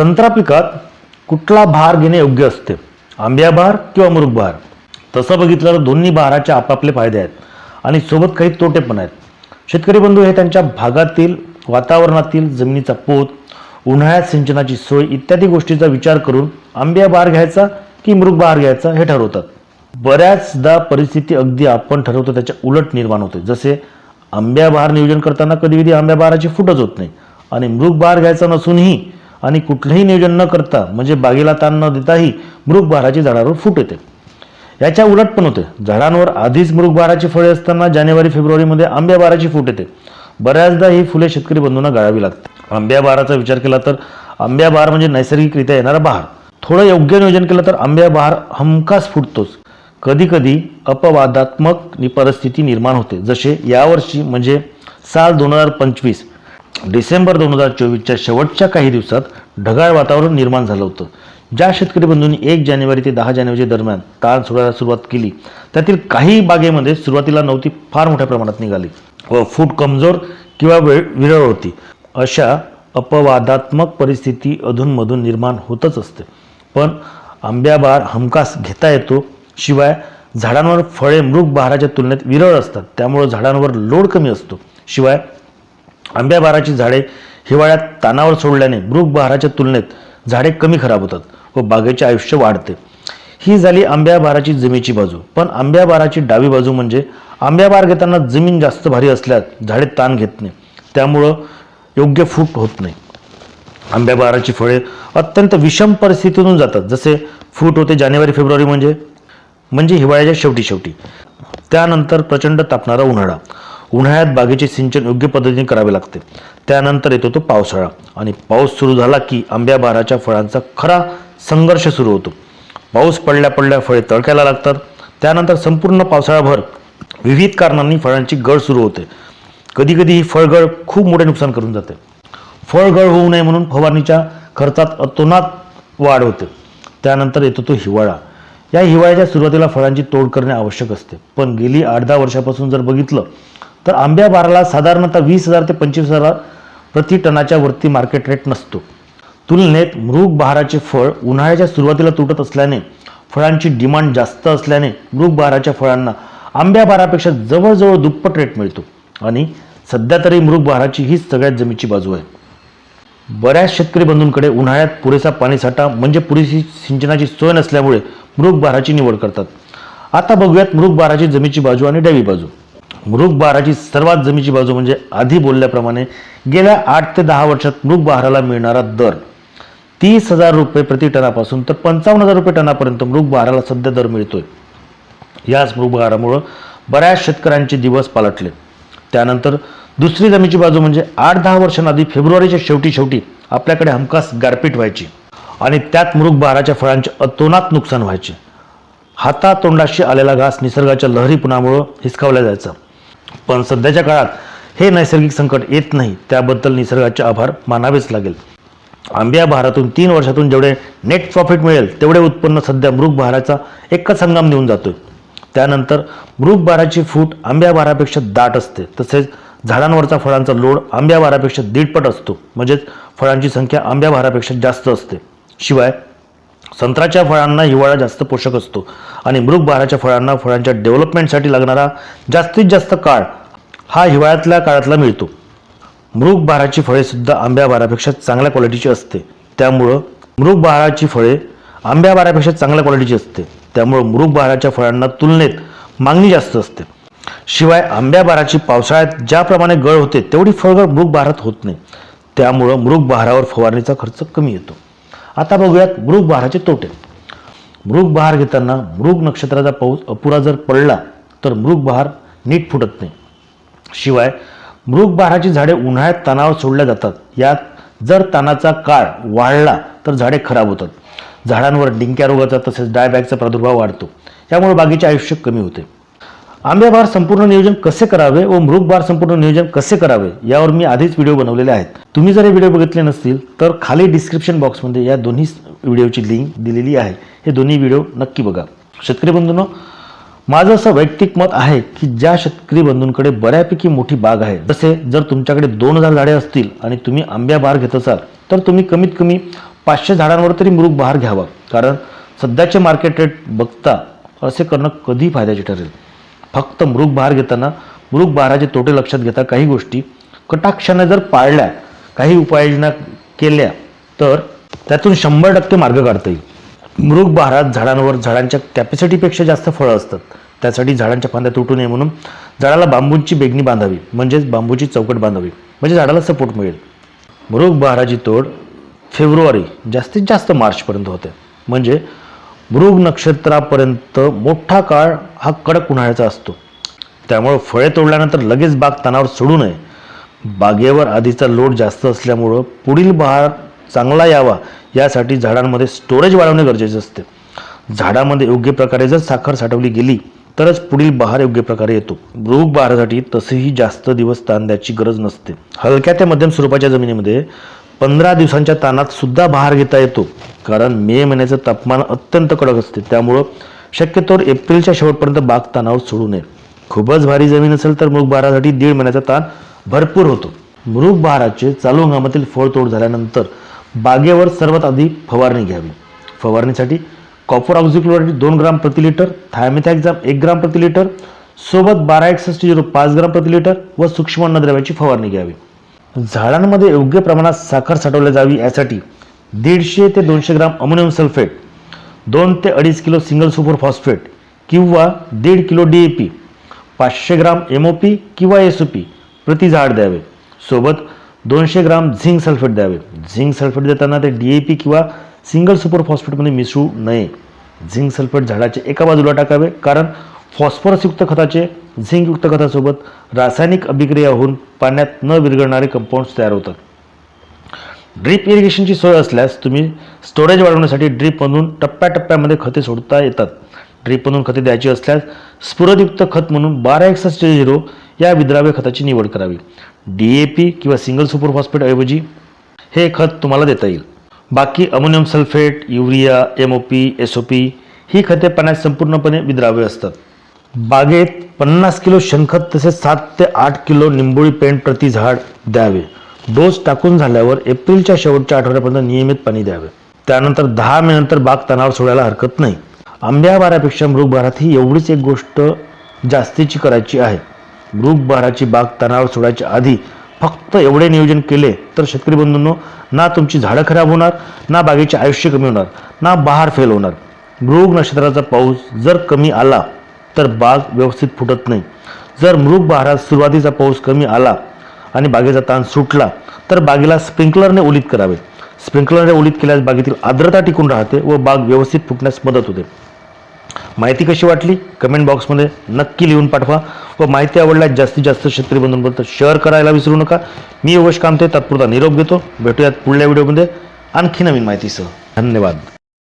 संत्रा पिकात कुठला भार घेणे योग्य असते? आंब्या भार किंवा मृग भार? तसं बघितलं तर दोन्ही भाराचे आपापले फायदे आहेत आणि सोबत काही तोटे पण आहेत. शेतकरी बंधू हे त्यांच्या भागातील वातावरणातील जमिनीचा पोत उन्हाळ्यात सिंचनाची सोय इत्यादी गोष्टीचा विचार करून आंब्या भार घ्यायचा की मृग भार घ्यायचा हे ठरवतात. बऱ्याचदा परिस्थिती अगदी आपण ठरवतो त्याच्या उलट निर्माण होते. जसे आंब्या भार नियोजन करताना कधी कधी आंब्या भाराची फुटच होत नाही आणि मृग भार घ्यायचा नसूनही आणि कुठलंही नियोजन न करता म्हणजे बागेला ताण न देताही मृगबहाराची झाडावर फूट येते. याच्या उलट पण होते. झाडांवर आधीच मृगबहाराची फळे असताना जानेवारी फेब्रुवारीमध्ये आंब्या बहाराची फूट येते. बऱ्याचदा ही फुले शेतकरी बंधूंना गाळावी लागते आंब्या बहाराचा विचार केला तर आंब्या बहार म्हणजे नैसर्गिकरित्या येणारा बहार. थोडं योग्य नियोजन केलं तर आंब्या बहार हमखास फुटतोच. कधीकधी अपवादात्मक परिस्थिती निर्माण होते. जसे यावर्षी म्हणजे साल दोन हजार पंचवीस डिसेंबर दोन हजार चोवीसच्या शेवटच्या काही दिवसात ढगाळ वातावरण निर्माण झालं होतं. ज्या शेतकरी बंधूंनी एक जानेवारी ते दहा जानेवारी दरम्यान ताण सोडायला सुरुवात केली त्यातील काही बागेमध्ये सुरुवातीला नव्हती फार मोठ्या प्रमाणात निघाली व फूट कमजोर किंवा वेळ विरळ होती. अशा अपवादात्मक परिस्थिती अधूनमधून निर्माण होतच असते. पण आंब्याबार हमखास घेता येतो शिवाय झाडांवर फळे मृग बहाराच्या तुलनेत विरळ असतात. त्यामुळं झाडांवर लोड कमी असतो. शिवाय आंब्या बहाराची झाडे हिवाळ्यात तानावर सोडल्याने मृग बहाराच्या तुलनेत झाडे कमी खराब होतात व बागेचे आयुष्य वाढते. ही झाली आंब्या बहाराची जमीची बाजू. पण आंब्या बहाराची डावी बाजू म्हणजे आंब्याबहार घेताना जमीन जास्त भारी असल्यास झाडे ताण घेत नाही. त्यामुळं योग्य फूट होत नाही. आंब्या बहाराची फळे अत्यंत विषम परिस्थितीतून जातात. जसे फूट होते जानेवारी फेब्रुवारी म्हणजे म्हणजे हिवाळ्याच्या शेवटी शेवटी त्यानंतर प्रचंड तापणारा उन्हाळा. उन्हाळ्यात बागेचे सिंचन योग्य पद्धतीने करावे लागते. त्यानंतर येतो तो पावसाळा. आणि पाऊस सुरू झाला की आंब्या बाराच्या फळांचा खरा संघर्ष सुरू होतो. पाऊस पडल्या पडल्या फळे तळक्याला लागतात. त्यानंतर संपूर्ण पावसाळाभर विविध कारणांनी फळांची गळ सुरू होते. कधीकधी ही फळगळ खूप मोठे नुकसान करून जाते. फळगळ होऊ नये म्हणून फवारणीच्या खर्चात अतोनात वाढ होते. त्यानंतर येतो तो हिवाळा. या हिवाळ्याच्या सुरुवातीला फळांची तोड करणे आवश्यक असते. पण गेली आठ दहा वर्षापासून जर बघितलं तर आंब्या बाराला साधारणतः वीस हजार ते पंचवीस हजार प्रति टनाच्या वरती मार्केट रेट नसतो. तुलनेत मृग बहाराचे फळ उन्हाळ्याच्या सुरुवातीला तुटत असल्याने फळांची डिमांड जास्त असल्याने मृग बहाराच्या फळांना आंब्या बहारापेक्षा जवळजवळ दुप्पट रेट मिळतो. आणि सध्या तरी मृग बहाराची हीच सगळ्यात जमीची बाजू आहे. बऱ्याच शेतकरी बंधूंकडे उन्हाळ्यात पुरेसा पाणीसाठा म्हणजे पुरेशी सिंचनाची सोय नसल्यामुळे मृग बहाराची निवड करतात. आता बघूयात मृग बहाराची जमीची बाजू आणि डावी बाजू. मृग बहाराची सर्वात जमीची बाजू म्हणजे आधी बोलल्याप्रमाणे गेल्या आठ ते दहा वर्षात मृग बहाराला मिळणारा दर तीस हजार रुपये प्रति टनापासून तर पंचावन्न हजार रुपये टनापर्यंत मृग बहाराला सध्या दर मिळतोय. याच मृग बहारामुळं बऱ्याच शेतकऱ्यांचे दिवस पालटले. त्यानंतर दुसरी जमीची बाजू म्हणजे आठ दहा वर्षांआधी फेब्रुवारीच्या शेवटी शेवटी आपल्याकडे हमखास गारपीट व्हायची आणि त्यात मृग बहाराच्या फळांचे अतोनात नुकसान व्हायचे. हातातोंडाशी आलेला घास निसर्गाच्या लहरीपणामुळं हिसकावला जायचा. पण सध्याच्या काळात हे नैसर्गिक संकट येत नाही. त्याबद्दल निसर्गाचे आभार मानावेच लागेल. आंब्या बहारातून तीन वर्षातून जेवढे नेट प्रॉफिट मिळेल तेवढे उत्पन्न सध्या मृग बहाराचा एकच हंगाम देऊन जातोय. त्यानंतर मृग बहाराची फूट आंब्या बहारापेक्षा दाट असते. तसेच झाडांवरचा फळांचा लोड आंब्या बहारापेक्षा दीडपट असतो. म्हणजेच फळांची संख्या आंब्या बहारापेक्षा जास्त असते. शिवाय संत्र्याच्या फळांना हिवाळा जास्त पोषक असतो आणि मृग बहाराच्या फळांना फळांच्या डेव्हलपमेंटसाठी लागणारा जास्तीत जास्त काळ हा हिवाळ्यातल्या काळातला मिळतो. मृग बहाराची फळेसुद्धा आंब्या बहारापेक्षा चांगल्या क्वालिटीची असते. त्यामुळं मृग बहाराची फळे आंब्या बहारापेक्षा चांगल्या क्वालिटीची असते. त्यामुळं मृग बहाराच्या फळांना तुलनेत मागणी जास्त असते. शिवाय आंब्या बहाराची पावसाळ्यात ज्याप्रमाणे गळ होते तेवढी फळगळ मृग बहारात होत नाही. त्यामुळं मृग बहारावर फवारणीचा खर्च कमी येतो. आता बघूयात मृग बहाराचे तोटे. मृग बहार घेताना मृग नक्षत्राचा पाऊस अपुरा जर पडला तर मृग बहार नीट फुटत नाही. शिवाय मृग बहाराची झाडे उन्हाळ्यात तानावर सोडल्या जातात. यात जर तानाचा काळ वाढला तर झाडे खराब होतात. झाडांवर डिंक्या रोगाचा तसेच डायबॅगचा प्रादुर्भाव वाढतो. त्यामुळे बागेचे आयुष्य कमी होते. आंब्याबार संपूर्ण नियोजन कसे करावे व मृगबार संपूर्ण नियोजन कसे करावे यावर मी आधीच व्हिडिओ बनवलेले आहेत. तुम्ही जर हे व्हिडिओ बघितले नसतील तर खाली डिस्क्रिप्शन बॉक्समध्ये या दोन्ही व्हिडिओची लिंक दिलेली आहे. हे दोन्ही व्हिडिओ नक्की बघा. शेतकरी बंधूंनो माझं असं वैयक्तिक मत आहे की ज्या शेतकरी बंधूंकडे बऱ्यापैकी मोठी बाग आहे जसे जर तुमच्याकडे दोन हजार झाडे असतील आणि तुम्ही आंब्या बार घेत असाल तर तुम्ही कमीत कमी पाचशे झाडांवर तरी मृग बहार घ्यावा. कारण सध्याचे मार्केट रेट बघता असे करणं कधी फायद्याचे ठरेल? फक्त मृग बहार घेताना मृग भाराचे तोटे लक्षात घेता काही गोष्टी कटाक्षाने जर पाळल्या काही उपाययोजना केल्या तर त्यातून शंभर टक्के मार्ग काढता येईल. मृग बहारात झाडांवर झाडांच्या कॅपॅसिटीपेक्षा जास्त फळं असतात. त्यासाठी झाडांच्या फांद्या तुटू नये म्हणून झाडाला बांबूंची बेगणी बांधावी. म्हणजेच बांबूची चौकट बांधावी. म्हणजे झाडाला सपोर्ट मिळेल. मृग बहाराची तोड फेब्रुवारी जास्तीत जास्त मार्चपर्यंत होते. म्हणजे मृग नक्षत्रापर्यंत मोठा काळ हा कडक उन्हाळ्याचा असतो. त्यामुळं फळे तोडल्यानंतर लगेच बाग तणावर सोडू नये. बागेवर आधीचा लोड जास्त असल्यामुळं पुढील बहार चांगला यावा यासाठी झाडांमध्ये स्टोरेज वाढवणे गरजेचे असते. झाडामध्ये योग्य प्रकारे जर साखर साठवली गेली तरच पुढील बहार योग्य प्रकारे येतो. मृग बहारासाठी तसेही जास्त दिवस ताण द्यायची गरज नसते. हलक्या ते मध्यम स्वरूपाच्या जमिनीमध्ये पंधरा दिवसांच्या ताणात सुद्धा बहार घेता येतो. कारण मे महिन्याचं तापमान अत्यंत कडक असते. त्यामुळं शक्यतोवर एप्रिलच्या शेवटपर्यंत बाग तणाव सोडू नये. खूपच भारी जमीन असेल तर मृग बहारासाठी दीड महिन्याचा ताण भरपूर होतो. मृग बहाराचे चालू हंगामातील फळतोड झाल्यानंतर बागेवर सर्वात आधी फवारणी घ्यावी. फवारणीसाठी कॉपर ऑक्झिक्लोराईड दोन ग्राम प्रति लिटर थायमेथॅक्झाम एक ग्राम प्रति लिटर सोबत बारा एकसष्ट झिरो पाच ग्राम प्रति लिटर व सूक्ष्म अन्नद्रव्याची फवारणी घ्यावी. झाडांमध्ये योग्य प्रमाणात साखर साठवली जावी यासाठी दीडशे ते दोनशे ग्राम अमोनियम सल्फेट दोन ते अडीच किलो सिंगल सुपर फॉस्फेट किंवा दीड किलो डी ए पी पाचशे ग्राम एम ओ पी किंवा एस ओ पी प्रति झाड द्यावे. सोबत दोनशे ग्राम झिंक सल्फेट द्यावे. झिंक सल्फेट देताना ते डी ए पी किंवा सिंगल सुपर फॉस्फेटमध्ये मिसळू नये. झिंक सल्फेट झाडाचे एका बाजूला टाकावे कारण फॉस्फरसयुक्त खताचे झिंकयुक्त खतासोबत रासायनिक अभिक्रिया होऊन पाण्यात न विरघळणारे कंपाऊंड्स तयार होतात. ड्रीप इरिगेशनची सोय असल्यास तुम्ही स्टोरेज वाढवण्यासाठी ड्रीपमधून टप्प्याटप्प्यामध्ये खते सोडता येतात. ड्रीपमधून खते द्यायची असल्यास स्फुरदयुक्त खत म्हणून बारा एकसष्ट झिरो या विद्राव्य खताची निवड करावी. डी ए पी किंवा सिंगल सुपर फॉस्फेट ऐवजी हे खत तुम्हाला देता येईल. बाकी ammonium sulphate urea M O P S O P ही खते पाण्यात संपूर्णपणे विद्राव्य असतात. बागेत पन्नास किलो शेणखत तसेच सात ते आठ किलो निंबोळी पेंट प्रति झाड द्यावे. डोस टाकून झाल्यावर एप्रिलच्या शेवटच्या आठवड्यापर्यंत नियमित पाणी द्यावे. त्यानंतर दहा मे नंतर बाग तणावर सोडायला हरकत नाही. आंब्या बारापेक्षा ही एवढीच एक गोष्ट जास्तीची करायची आहे. मृगभाराची बाग तणावर सोडायच्या आधी फक्त एवढे नियोजन केले तर शेतकरी बंधूंनो ना तुमची झाडं खराब होणार ना बागेचे आयुष्य कमी होणार ना बहार फेल होणार. मृग नक्षत्राचा पाऊस जर कमी आला तर बाग व्यवस्थित फुटत नाही. जर मृग बहारात सुरुवातीचा पाऊस कमी आला आणि बागेचा ताण सुटला तर बागेला स्प्रिंकलरने ओलीत करावे. स्प्रिंकलरने ओलीत केल्यास बागेतील आर्द्रता टिकून राहते व बाग व्यवस्थित फुटण्यास मदत होते. माहिती कशी वाटली? कमेंट बॉक्समध्ये नक्की लिहून पाठवा व माहिती आवडल्यास जास्तीत जास्त शेतकरी बंधूंपर्यंत शेअर करायला विसरू नका. मी योगेश कामते तात्पुरता निरोप घेतो. भेटूयात पुढल्या व्हिडिओमध्ये आणखी नवीन माहितीसह. धन्यवाद.